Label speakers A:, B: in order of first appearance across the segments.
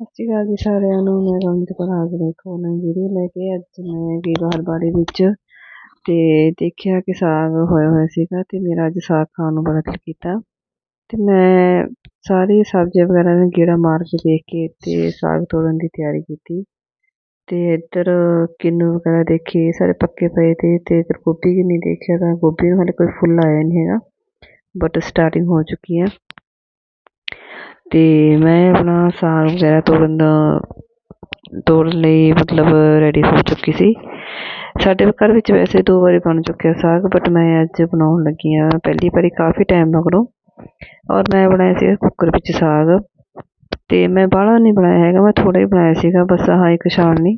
A: ਸਤਿ ਸ਼੍ਰੀ ਅਕਾਲ ਜੀ, ਸਾਰਿਆਂ ਨੂੰ ਮੈਂ ਰਮਨਦੀਪ ਕੌਰ ਹਾਜ਼ਰ ਹਾਂ ਇੱਕ ਹੋਰ ਨਵੀਂ ਵੀਡੀਓ ਲੈ ਕੇ ਅੱਜ ਮੈਂ ਗਈ ਬਾਹਰ ਬਾੜੀ ਵਿੱਚ ਤੇ ਦੇਖਿਆ ਕਿ ਸਾਗ ਹੋਇਆ ਹੋਇਆ ਸੀਗਾ ਤੇ ਮੇਰਾ ਅੱਜ ਸਾਗ ਖਾਣ ਨੂੰ ਬੜਾ ਦਿਲ ਕੀਤਾ। ਤੇ ਮੈਂ ਸਾਰੀ ਸਬਜ਼ੀਆਂ ਵਗੈਰਾ ਨੂੰ ਗੇੜਾ ਮਾਰ ਕੇ ਦੇਖ ਕੇ ਤੇ ਸਾਗ ਤੋੜਨ ਦੀ ਤਿਆਰੀ ਕੀਤੀ। ਤੇ ਇੱਧਰ ਕਿੰਨੂ ਵਗੈਰਾ ਦੇਖੇ, ਸਾਰੇ ਪੱਕੇ ਪਏ ਤੇ ਤੇ ਇੱਧਰ ਗੋਭੀ ਕਿੰਨੀ ਦੇਖਿਆ ਤਾਂ ਗੋਭੀ ਨੂੰ ਹਾਲੇ ਕੋਈ ਫੁੱਲ ਆਇਆ ਨਹੀਂ ਹੈਗਾ ਬਟ ਸਟਾਰਟਿੰਗ ਹੋ ਚੁੱਕੀ ਹੈ। ਤੇ ਮੈਂ ਆਪਣਾ ਸਾਗ ਵਗੈਰਾ ਤੋੜਨ ਦਾ, ਤੋੜਨ ਲਈ ਮਤਲਬ ਰੈਡੀ ਹੋ ਚੁੱਕੀ ਸੀ। ਸਾਡੇ ਘਰ ਵਿੱਚ ਵੈਸੇ ਦੋ ਵਾਰੀ ਬਣ ਚੁੱਕਿਆ ਸਾਗ ਬਟ ਮੈਂ ਅੱਜ ਬਣਾਉਣ ਲੱਗੀ ਹਾਂ। ਪਹਿਲੀ ਵਾਰੀ ਕਾਫੀ ਟਾਈਮ ਮਗਰੋਂ ਔਰ ਮੈਂ ਬਣਾਇਆ ਸੀ ਕੁੱਕਰ ਵਿੱਚ ਸਾਗ। ਅਤੇ ਮੈਂ ਬਾਹਲਾ ਨਹੀਂ ਬਣਾਇਆ ਹੈਗਾ, ਮੈਂ ਥੋੜ੍ਹਾ ਹੀ ਬਣਾਇਆ ਸੀਗਾ, ਬਸ ਆਹ ਇੱਕ ਛਾਣਨੀ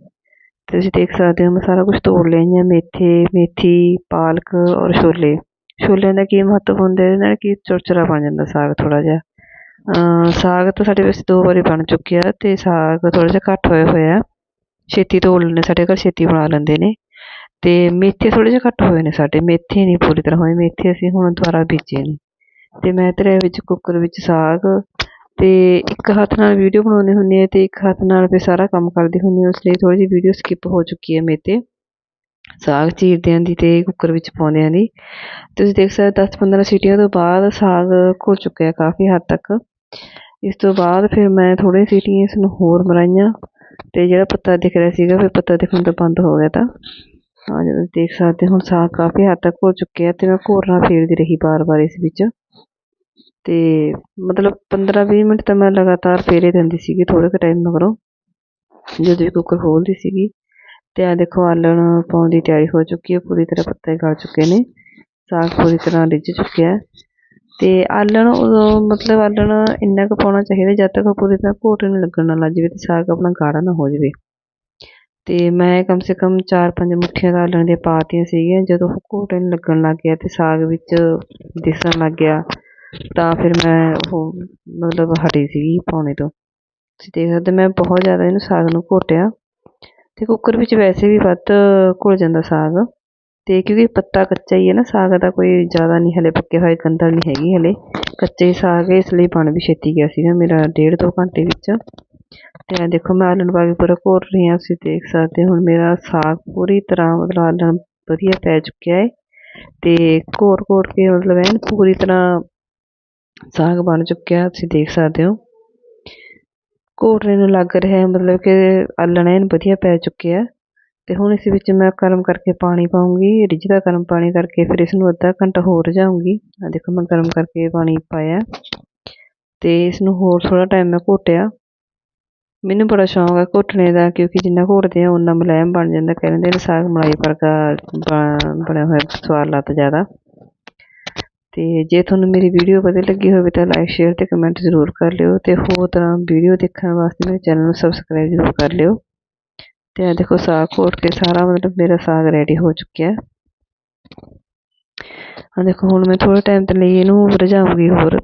A: ਤੁਸੀਂ ਦੇਖ ਸਕਦੇ ਹੋ ਮੈਂ ਸਾਰਾ ਕੁਝ ਤੋੜ ਲਿਆ ਮੇਥੇ, ਮੇਥੀ, ਪਾਲਕ ਔਰ ਛੋਲੇ। ਛੋਲਿਆਂ ਦਾ ਕੀ ਮਹੱਤਵ ਹੁੰਦਾ? ਇਹਦੇ ਨਾਲ ਕੀ ਚੁਰਚੁਰਾ ਬਣ ਜਾਂਦਾ ਸਾਗ ਥੋੜ੍ਹਾ ਜਿਹਾ। ਸਾਗ ਤਾਂ ਸਾਡੇ ਵੈਸੇ ਦੋ ਵਾਰੀ ਬਣ ਚੁੱਕਿਆ ਅਤੇ ਸਾਗ ਥੋੜ੍ਹਾ ਜਿਹਾ ਘੱਟ ਹੋਇਆ ਹੋਇਆ ਛੇਤੀ ਤੋੜ ਲੈਂਦੇ, ਸਾਡੇ ਘਰ ਛੇਤੀ ਬਣਾ ਲੈਂਦੇ ਨੇ। ਅਤੇ ਮੇਥੇ ਥੋੜ੍ਹੇ ਜਿਹੇ ਘੱਟ ਹੋਏ ਨੇ ਸਾਡੇ, ਮੇਥੇ ਨਹੀਂ ਪੂਰੀ ਤਰ੍ਹਾਂ ਹੋਏ, ਮੇਥੇ ਅਸੀਂ ਹੁਣ ਦੁਬਾਰਾ ਬੀਜੇ ਨੇ। ਅਤੇ ਮੈਂ ਤੇਰੇ ਵਿੱਚ ਕੁੱਕਰ ਵਿੱਚ ਸਾਗ ਅਤੇ ਇੱਕ ਹੱਥ ਨਾਲ ਵੀਡੀਓ ਬਣਾਉਂਦੇ ਹੁੰਦੇ ਹਾਂ ਅਤੇ ਇੱਕ ਹੱਥ ਨਾਲ ਫਿਰ ਸਾਰਾ ਕੰਮ ਕਰਦੀ ਹੁੰਦੀ ਹਾਂ, ਉਸ ਲਈ ਥੋੜ੍ਹੀ ਜਿਹੀ ਵੀਡੀਓ ਸਕਿੱਪ ਹੋ ਚੁੱਕੀ ਹੈ ਮੇਤੇ ਸਾਗ ਚੀਰਦਿਆਂ ਦੀ ਅਤੇ ਕੁੱਕਰ ਵਿੱਚ ਪਾਉਂਦਿਆਂ ਦੀ। ਤੁਸੀਂ ਦੇਖ ਸਕਦੇ 10-15 ਸੀਟੀਆਂ ਤੋਂ ਬਾਅਦ ਸਾਗ ਘੁਲ ਚੁੱਕਿਆ ਕਾਫੀ ਹੱਦ ਤੱਕ। ਇਸ ਤੋਂ ਬਾਅਦ ਫਿਰ ਮੈਂ ਥੋੜੇ ਸੀਟੀਆਂ ਇਸ ਨੂੰ ਹੋਰ ਮਰਾਈਆਂ ਤੇ ਜਿਹੜਾ ਪੱਤਾ ਦਿਖ ਰਿਹਾ ਸੀਗਾ, ਫਿਰ ਪੱਤਾ ਦਿਖਣ ਤੋਂ ਬੰਦ ਹੋ ਗਿਆ ਤਾਂ। ਹਾਂ ਜਦੋਂ ਦੇਖ ਸਕਦੇ ਹੁਣ ਸਾਗ ਕਾਫੀ ਹੱਦ ਤੱਕ ਹੋ ਚੁੱਕਿਆ ਤੇ ਮੈਂ ਘੋਰਨਾ ਫੇਰਦੀ ਰਹੀ ਬਾਰ-ਬਾਰ ਇਸ ਵਿੱਚ। ਤੇ ਮਤਲਬ 15-20 ਮਿੰਟ ਤਾਂ ਮੈਂ ਲਗਾਤਾਰ ਫੇਰੇ ਦਿੰਦੀ ਸੀਗੀ ਥੋੜੇ ਕੁ ਟਾਈਮ ਮਗਰੋਂ, ਜਦੋਂ ਵੀ ਕੁੱਕਰ ਖੋਲਦੀ ਸੀਗੀ। ਤੇ ਆ ਦੇਖੋ ਆਲਣ ਪਾਉਣ ਦੀ ਤਿਆਰੀ ਹੋ ਚੁੱਕੀ ਹੈ, ਪੂਰੀ ਤਰ੍ਹਾਂ ਪੱਤੇ ਗਲ ਚੁੱਕੇ ਨੇ, ਸਾਗ ਪੂਰੀ ਤਰ੍ਹਾਂ ਰਿੱਝ ਚੁੱਕਿਆ ਅਤੇ ਆਲਣ ਉਦੋਂ ਮਤਲਬ ਆਲਣ ਇੰਨਾ ਕੁ ਪਾਉਣਾ ਚਾਹੀਦਾ ਜਦ ਤੱਕ ਪੂਰੀ ਤਰ੍ਹਾਂ ਘੋਟ ਨਹੀਂ ਲੱਗਣ ਨਾ ਲੱਗ ਜਾਵੇ ਅਤੇ ਸਾਗ ਆਪਣਾ ਗਾੜਾ ਨਾ ਹੋ ਜਾਵੇ। ਅਤੇ ਮੈਂ ਕਮ ਸੇ ਕਮ 4-5 ਮੁੱਠੀਆਂ ਦਾ ਆਲਣ ਦੀਆਂ ਪਾਤੀਆਂ ਸੀਗੀਆਂ, ਜਦੋਂ ਉਹ ਘੋਟ ਨਹੀਂ ਲੱਗਣ ਲੱਗ ਗਿਆ ਅਤੇ ਸਾਗ ਵਿੱਚ ਦਿਸਣ ਲੱਗ ਗਿਆ, ਤਾਂ ਫਿਰ ਮੈਂ ਉਹ ਮਤਲਬ ਹਟੀ ਸੀਗੀ ਪਾਉਣੇ ਤੋਂ। ਤੁਸੀਂ ਦੇਖ ਸਕਦੇ ਮੈਂ ਬਹੁਤ ਜ਼ਿਆਦਾ ਇਹਨੂੰ ਸਾਗ ਨੂੰ ਘੋਟਿਆ। ਅਤੇ ਕੁੱਕਰ ਵਿੱਚ ਵੈਸੇ ਵੀ ਵੱਧ ਘੁਲ ਜਾਂਦਾ ਸਾਗ। ਤੇ ਕਿਉਂਕਿ ਪੱਤਾ ਕੱਚਾ ਹੀ ਹੈ ਨਾ, ਸਾਗ ਦਾ ਕੋਈ ਜ਼ਿਆਦਾ ਨਹੀਂ ਹਲੇ ਪੱਕੇ ਹੋਏ ਗੰਦਲ ਨਹੀਂ ਹੈਗੀ ਹਲੇ। ਕੱਚੇ ਹੀ ਸਾਗ ਹੈ, ਇਸ ਲਈ ਬਣ ਵੀ ਛੇਤੀ ਗਿਆ ਸੀਗਾ ਮੇਰਾ ਡੇਢ ਦੋ ਘੰਟੇ ਵਿੱਚ। ਤੇ ਆ ਦੇਖੋ, ਮੈਂ ਆਲਣ ਪਾ ਕੇ ਪੂਰਾ ਘੋਰ ਰਹੀ ਹਾਂ, ਤੁਸੀਂ ਦੇਖ ਸਕਦੇ ਹੁਣ ਮੇਰਾ ਸਾਗ ਪੂਰੀ ਤਰ੍ਹਾਂ ਮਤਲਬ ਆਲਣ ਵਧੀਆ ਪੈ ਚੁੱਕਿਆ ਹੈ। ਤੇ ਘੋਰ ਘੋਰ ਕੇ ਮਤਲਬ ਐਨ ਪੂਰੀ ਤਰ੍ਹਾਂ ਸਾਗ ਬਣ ਚੁੱਕਿਆ ਤੁਸੀਂ ਦੇਖ ਸਕਦੇ ਹੋ। ਘੋਟਣੇ ਨੂੰ ਲੱਗ ਰਿਹਾ ਮਤਲਬ ਕਿ ਆਲਣ ਐਨ ਵਧੀਆ ਪੈ ਚੁੱਕਿਆ ਅਤੇ ਹੁਣ ਇਸ ਵਿੱਚ ਮੈਂ ਗਰਮ ਕਰਕੇ ਪਾਣੀ ਪਾਉਂਗੀ, ਰਿੱਝਦਾ ਗਰਮ ਪਾਣੀ ਕਰਕੇ ਫਿਰ ਇਸ ਨੂੰ ਅੱਧਾ ਘੰਟਾ ਹੋਰ ਰਝਾਉਂਗੀ। ਆ ਦੇਖੋ ਮੈਂ ਗਰਮ ਕਰਕੇ ਪਾਣੀ ਪਾਇਆ। ਅਤੇ ਇਸ ਨੂੰ ਹੋਰ ਥੋੜ੍ਹਾ ਟਾਈਮ ਮੈਂ ਘੋਟਿਆ। ਮੈਨੂੰ ਬੜਾ ਸ਼ੌਂਕ ਹੈ ਘੋਟਣੇ ਦਾ, ਕਿਉਂਕਿ ਜਿੰਨਾ ਘੋਟਦੇ ਆ ਉਨਾ ਮੁਲਾਇਮ ਬਣ ਜਾਂਦਾ, ਕਹਿੰਦੇ ਨੇ ਸਾਗ ਮਲਾਈ ਵਰਗਾ ਬਣਿਆ ਹੋਇਆ ਸਵਾਦ ਲੱਗਦਾ ਜ਼ਿਆਦਾ। ਅਤੇ ਜੇ ਤੁਹਾਨੂੰ ਮੇਰੀ ਵੀਡੀਓ ਵਧੀਆ ਲੱਗੀ ਹੋਵੇ ਤਾਂ ਲਾਈਕ ਸ਼ੇਅਰ ਅਤੇ ਕਮੈਂਟ ਜ਼ਰੂਰ ਕਰ ਲਿਓ। ਅਤੇ ਹੋਰ ਤਰ੍ਹਾਂ ਵੀਡੀਓ ਦੇਖਣ ਵਾਸਤੇ ਮੇਰੇ ਚੈਨਲ ਨੂੰ ਸਬਸਕ੍ਰਾਈਬ ਜ਼ਰੂਰ ਕਰ ਲਿਓ। ਤੇ ਆ ਦੇਖੋ ਸਾਗ ਘੋਟ ਕੇ ਸਾਰਾ ਮਤਲਬ ਮੇਰਾ ਸਾਗ ਰੈਡੀ ਹੋ ਚੁੱਕਿਆ ਆ ਦੇਖੋ ਹੁਣ ਮੈਂ ਥੋੜੇ ਟਾਈਮ ਤੇ ਲਈ ਇਹਨੂੰ ਰਝਾਉਂਗੀ ਹੋਰ।